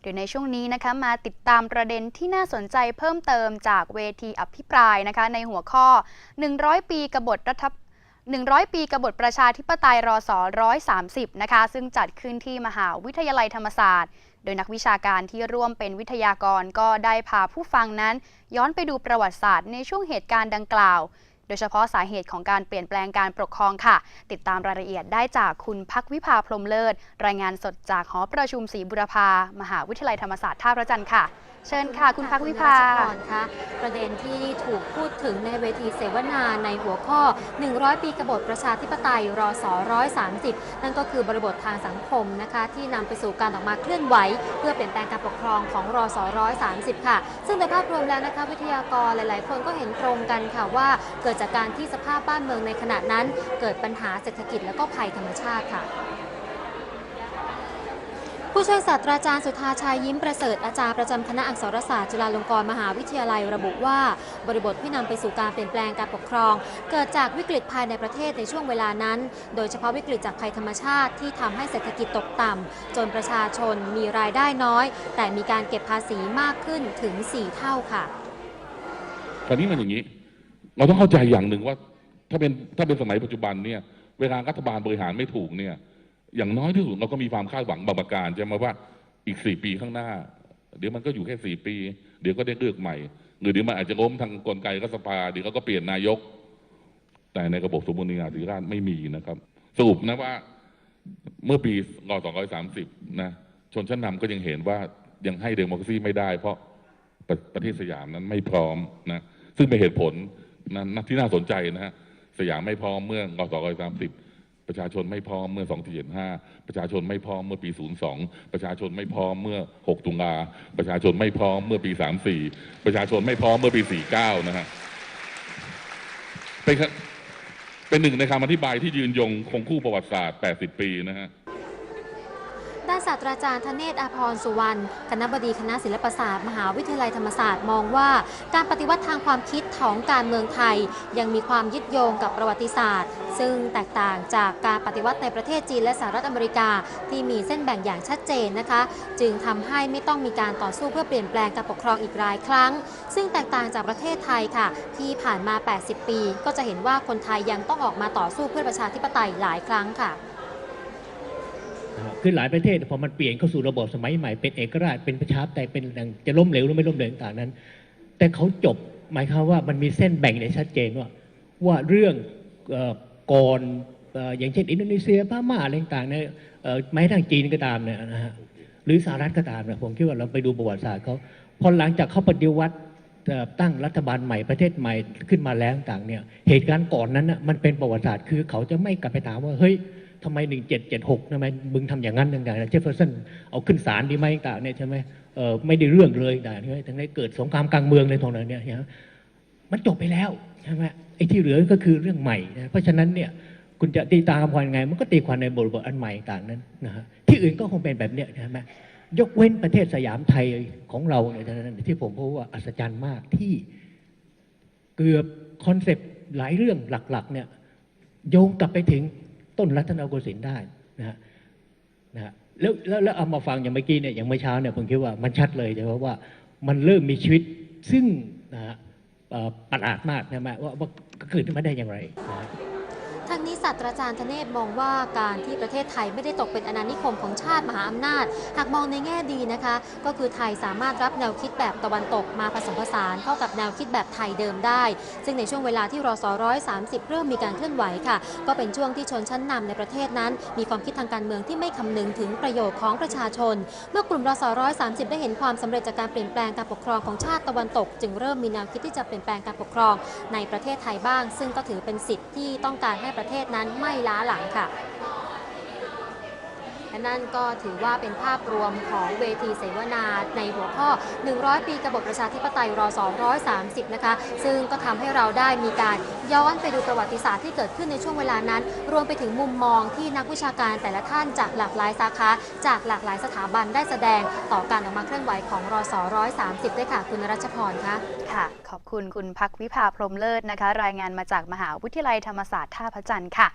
โดยในช่วงนี้นะคะมาติดตามประเด็นที่น่าสนใจเพิ่มเติมจากเวทีอภิปรายนะคะในหัวข้อ 100 ปีกบฏรัฐ100 ปีกบฏประชาธิปไตยรศ130 นะคะ ซึ่งจัดขึ้นที่มหาวิทยาลัยธรรมศาสตร์ โดยนักวิชาการที่ร่วมเป็นวิทยากรก็ได้พาผู้ฟังนั้น ย้อนไปดูประวัติศาสตร์ในช่วงเหตุการณ์ดังกล่าว ดยเฉพาะสาเหตุของการเปลี่ยนแปลงการปกครองค่ะ ติดตามรายละเอียดได้จากคุณพักวิภาพรมเลิศ รายงานสดจากหอประชุมศรีบุรพา มหาวิทยาลัยธรรมศาสตร์ท่าพระจันทร์ค่ะเชิญค่ะ คุณพักวิภาคุณรัชพรคะประเด็นที่ถูกพูดถึงในเวทีเสวนาในหัวข้อ 100 ปีกบฏประชาธิปไตยรศ130 นั่นก็คือบริบททางสังคมนะคะ ที่นำไปสู่การออกมาเคลื่อนไหว เพื่อเปลี่ยนแปลงการปกครองของรศ130 ค่ะ ซึ่งโดยภาพรวมแล้วนะคะวิทยากรหลาย ๆ คนก็เห็นตรงกันค่ะว่าเกิดจากการที่สภาพบ้านเมืองในขณะนั้น เกิดปัญหาเศรษฐกิจและก็ภัยธรรมชาติค่ะผู้ช่วยศาสตราจารย์สุธาชัยยิ้มประเสริฐอาจารย์ประจำคณะอักษรศาสตร์จุฬาลงกรณ์มหาวิทยาลัยระบุว่า บริบทที่นำไปสู่การเปลี่ยนแปลงการปกครอง เกิดจากวิกฤตภายในประเทศในช่วงเวลานั้น โดยเฉพาะวิกฤตจากภัยธรรมชาติที่ทำให้เศรษฐกิจตกต่ำจนประชาชนมีรายได้น้อย แต่มีการเก็บภาษีมากขึ้นถึง 4 เท่าค่ะคราวนี้มันอย่างนี้ เราต้องเข้าใจอย่างหนึ่งว่า ถ้าเป็นถ้าเป็นสมัยปัจจุบันเนี่ย เวลารัฐบาลบริหารไม่ถูกเนี่ย อย่างน้อยที่สุดเราก็มีความคาดหวังบางประการจะมาว่าอีกสี่ปีข้างหน้า เดี๋ยวมันก็อยู่แค่สี่ปี เดี๋ยวก็ได้เลือกใหม่ หรือเดี๋ยวมันอาจจะล้มทางกลไกรัฐสภาเดี๋ยวเขาก็เปลี่ยนนายก แต่ในระบบสมบูรณาธิราชไม่มีนะครับ สรุปนะว่าเมื่อปีง230นะชนชั้นนำก็ยังเห็นว่ายังให้เดโมคราซีไม่ได้ เพราะประประเทศสยามนั้นไม่พร้อมนะซึ่งเป็นเหตุผล นะที่น่าสนใจนะฮะสยามไม่พร้อมเมื่อง230ประชาชนไม่พร้อมเมื่อ 2475 ประชาชนไม่พร้อมเมื่อปี 02 ประชาชนไม่พร้อมเมื่อ 6 ตุลาประชาชนไม่พร้อมเมื่อปี 34 ประชาชนไม่พร้อมเมื่อปี 49 นะฮะเป็นเป็นหนึ่งในคำอธิบายที่ยืนยงคงคู่ประวัติศาสตร์ 80 ปีนะฮะ ศาสตราจารย์ธเนศอาภรสุวรรณคณะบดีคณะศิลปศาสตร์ มหาวิทยาลัยธรรมศาสตร์มองว่า การปฏิวัติทางความคิดของการเมืองไทย ยังมีความยึดโยงกับประวัติศาสตร์ ซึ่งแตกต่างจากการปฏิวัติในประเทศจีนและสหรัฐอเมริกา ที่มีเส้นแบ่งอย่างชัดเจนนะคะ จึงทำให้ไม่ต้องมีการต่อสู้เพื่อเปลี่ยนแปลงการปกครองอีกหลายครั้ง ซึ่งแตกต่างจากประเทศไทยค่ะ ที่ผ่านมา 80 ปี ก็จะเห็นว่าคนไทยยังต้องออกมาต่อสู้เพื่อประชาธิปไตยหลายครั้งค่ะ คือหลายประเทศพอมันเปลี่ยนเข้าสู่ระบบสมัยใหม่เป็นเอกราชเป็นประชาธิปไตยเป็นอย่างจะล้มเหลวหรือไม่ล้มเหลวต่างนั้น แต่เขาจบหมายความว่ามันมีเส้นแบ่งในชัดเจนว่า ว่าเรื่องอก่อนออย่างเช่น อินโดนีเซียพม่าอะไรต่างเนี่ยแม้ทางจีนก็ตามเนี่ยนะฮะหรือสหรัฐก็ตามเนี่ยผมคิดว่าเราไปดูประวัติศาสตร์เขาพอหลังจากเขาปฏิวัติตั้งรัฐบาลใหม่ประเทศใหม่ขึ้นมาแล้วต่างเนี่ยเหตุการณ์ก่อนนั้นน่ะมันเป็นประวัติศาสตร์คือเขาจะไม่กลับไปถามว่าเฮ้ย ทำไม1776ทำไมมึงทำอย่างนั้นต่างๆเจฟเฟอร์สันเอาขึ้นศาลดีไหมต่างเนี่ยใช่ไหมเออไม่ได้เรื่องเลยต่างๆใช่ไหมทั้งนี้เกิดสงครามกลางเมืองในตรงนั้นเนี่ยใช่ไหมมันจบไปแล้วใช่ไหมไอ้ที่เหลือก็คือเรื่องใหม่นะเพราะฉะนั้นเนี่ยคุณจะตีตาความยังไง มันก็ตีความในบริบทอันใหม่ต่างนั้นนะฮะที่อื่นก็คงเป็นแบบเนี้ยใช่ไหมยกเว้นประเทศสยามไทยของเราเนี่ยท่านั้นที่ผมพบว่าอัศจรรย์มากที่เกือบคอนเซปต์หลายเรื่องหลักๆเนี่ยโยงกลับไปถึง ต้นรัตนโกสินทร์ได้นะฮะนะฮะแล้วแล้วแล้วเอามาฟังอย่างเมื่อกี้เนี่ยอย่างเมื่อเช้าเนี่ยผมคิดว่ามันชัดเลยใช่ไหมว่ามันเริ่มมีชีวิตซึ่งนะฮะประหลาดมากใช่ไหมว่าว่าเกิดขึ้นมาได้อย่างไรนะ ทางนี้ศาสตราจารย์ธเนศมองว่าการที่ประเทศไทยไม่ได้ตกเป็นอาณานิคมของชาติมหาอำนาจ หากมองในแง่ดีนะคะ ก็คือไทยสามารถรับแนวคิดแบบตะวันตกมาผสมผสานเข้ากับแนวคิดแบบไทยเดิมได้ ซึ่งในช่วงเวลาที่รศ130เริ่มมีการเคลื่อนไหวค่ะ ก็เป็นช่วงที่ชนชั้นนำในประเทศนั้น มีความคิดทางการเมืองที่ไม่คำนึงถึงประโยชน์ของประชาชน เมื่อกลุ่มรศ130ได้เห็นความสำเร็จจากการเปลี่ยนแปลงการปกครองของชาติตะวันตก จึงเริ่มมีแนวคิดที่จะเปลี่ยนแปลงการปกครองในประเทศไทยบ้าง ซึ่งก็ถือเป็นสิทธิ์ที่ต้องการให้ประเทศนั้นไม่ล้าหลังค่ะ และนั่นก็ถือว่าเป็นภาพรวมของเวทีเสวนาในหัวข้อ 100 ปีกบฏประชาธิปไตยรศ130 นะคะ ซึ่งก็ทำให้เราได้มีการย้อนไปดูประวัติศาสตร์ที่เกิดขึ้นในช่วงเวลานั้น รวมไปถึงมุมมองที่นักวิชาการแต่ละท่านจากหลากหลายสาขา จากหลากหลายสถาบันได้แสดงต่อการออกมาเคลื่อนไหวของรศ130 ด้วยค่ะ คุณรัชพรคะค่ะ ขอบคุณคุณพักวิภาพรหมเลิศนะคะ รายงานมาจากมหาวิทยาลัยธรรมศาสตร์ท่าพระจันทร์ค่ะ